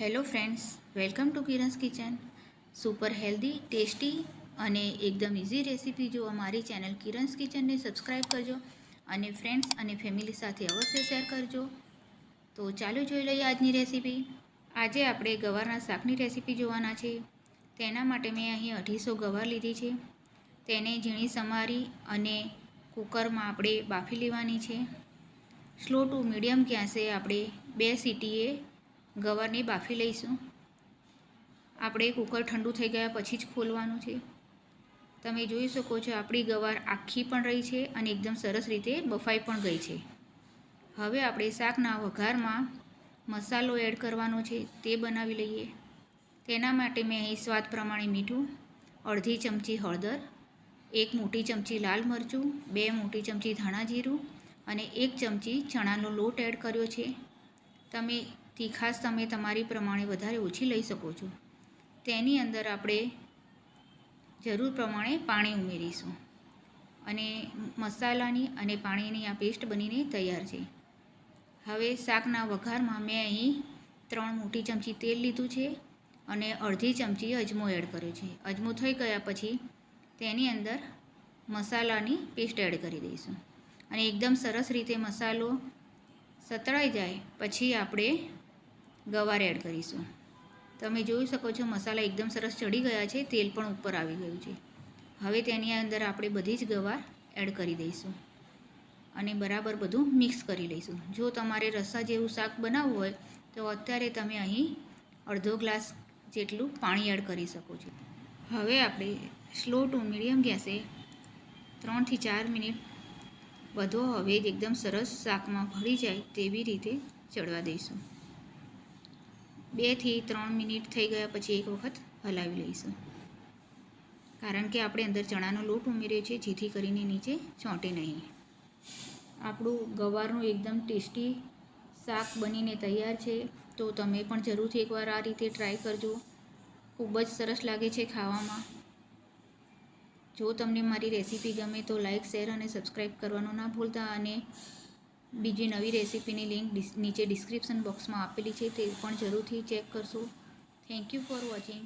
Hello friends welcome to Kiran's kitchen super healthy tasty અને એકદમ easy recipe જો અમારી ચેનલ કિરન્સ કિચનને સબસ્ક્રાઈબ કરજો અને ફ્રેન્ડ્સ અને ફેમિલી સાથે અવશ્ય શેર કરજો. તો ચાલો જોઈ લઈએ આજની રેસીપી આજે આપણે ગવારના શાકની રેસીપી જોવાના છે. તેના માટે મેં અહીં અઢીસો ગવાર લીધી છે. તેને ઝીણી સમારી અને કુકરમાં આપણે બાફી લેવાની છે. સ્લો ટુ મીડિયમ ગેસે આપણે બે સીટીએ ગવારને બાફી લઈશું. આપણે કુકર ઠંડુ થઈ ગયા પછી જ ખોલવાનું છે. તમે જોઈ શકો છો આપણી ગવાર આખી પણ રહી છે અને એકદમ સરસ રીતે બફાઈ પણ ગઈ છે. હવે આપણે શાકના વઘારમાં મસાલો એડ કરવાનો છે, તે બનાવી લઈએ. તેના માટે મેં અહીં સ્વાદ પ્રમાણે મીઠું, અડધી ચમચી હળદર, એક મોટી ચમચી લાલ મરચું, બે મોટી ચમચી ધાણા જીરું અને એક ચમચી ચણાનો લોટ એડ કર્યો છે. તમે તીખાશ તમે તમારી પ્રમાણે વધારે ઓછી લઈ શકો છો. તેની અંદર આપણે જરૂર પ્રમાણે પાણી ઉમેરીશું. અને મસાલાની અને પાણીની આ પેસ્ટ બનીને તૈયાર છે. હવે શાકના વઘારમાં મેં અહીં ત્રણ મોટી ચમચી તેલ લીધું છે અને અડધી ચમચી અજમો એડ કર્યો છે. અજમો થઈ ગયા પછી તેની અંદર મસાલાની પેસ્ટ એડ કરી દઈશું. અને એકદમ સરસ રીતે મસાલો સતળાઈ જાય, પછી આપણે ગવાર એડ કરીશું. તમે જોઈ શકો છો મસાલા એકદમ સરસ ચડી ગયા છે, તેલ પણ ઉપર આવી ગયું છે. હવે તેની અંદર આપણે બધી જ ગવાર એડ કરી દઈશું અને બરાબર બધું મિક્સ કરી લઈશું. જો તમારે રસા જેવું શાક બનાવવું હોય, તો અત્યારે તમે અહીં અડધો ગ્લાસ જેટલું પાણી એડ કરી શકો છો. હવે આપણે સ્લો ટુ મીડિયમ ગેસે ત્રણથી ચાર મિનિટ બધો હવે જ એકદમ સરસ શાકમાં ભળી જાય તેવી રીતે ચડવા દઈશું. બેથી ત્રણ મિનિટ થઈ ગયા પછી એક વખત હલાવી લઈશું. કારણ કે આપણે અંદર ચણાનો લોટ ઉમેર્યો છે જેથી કરીને નીચે ચોંટે નહીં. આપણું ગવારનું એકદમ ટેસ્ટી શાક બનીને તૈયાર છે, તો તમે પણ જરૂરથી એકવાર આ રીતે ટ્રાય કરજો. ખૂબ જ સરસ લાગે છે ખાવામાં. જો તમને મારી રેસીપી ગમે તો લાઇક શેર અને સબસ્ક્રાઈબ કરવાનું ના ભૂલતા અને બીજી નવી રેસીપીની લિંક નીચે ડિસ્ક્રિપ્શન બોક્સમાં આપેલી છે તે પણ જરૂરથી ચેક કરશો. Thank you for watching.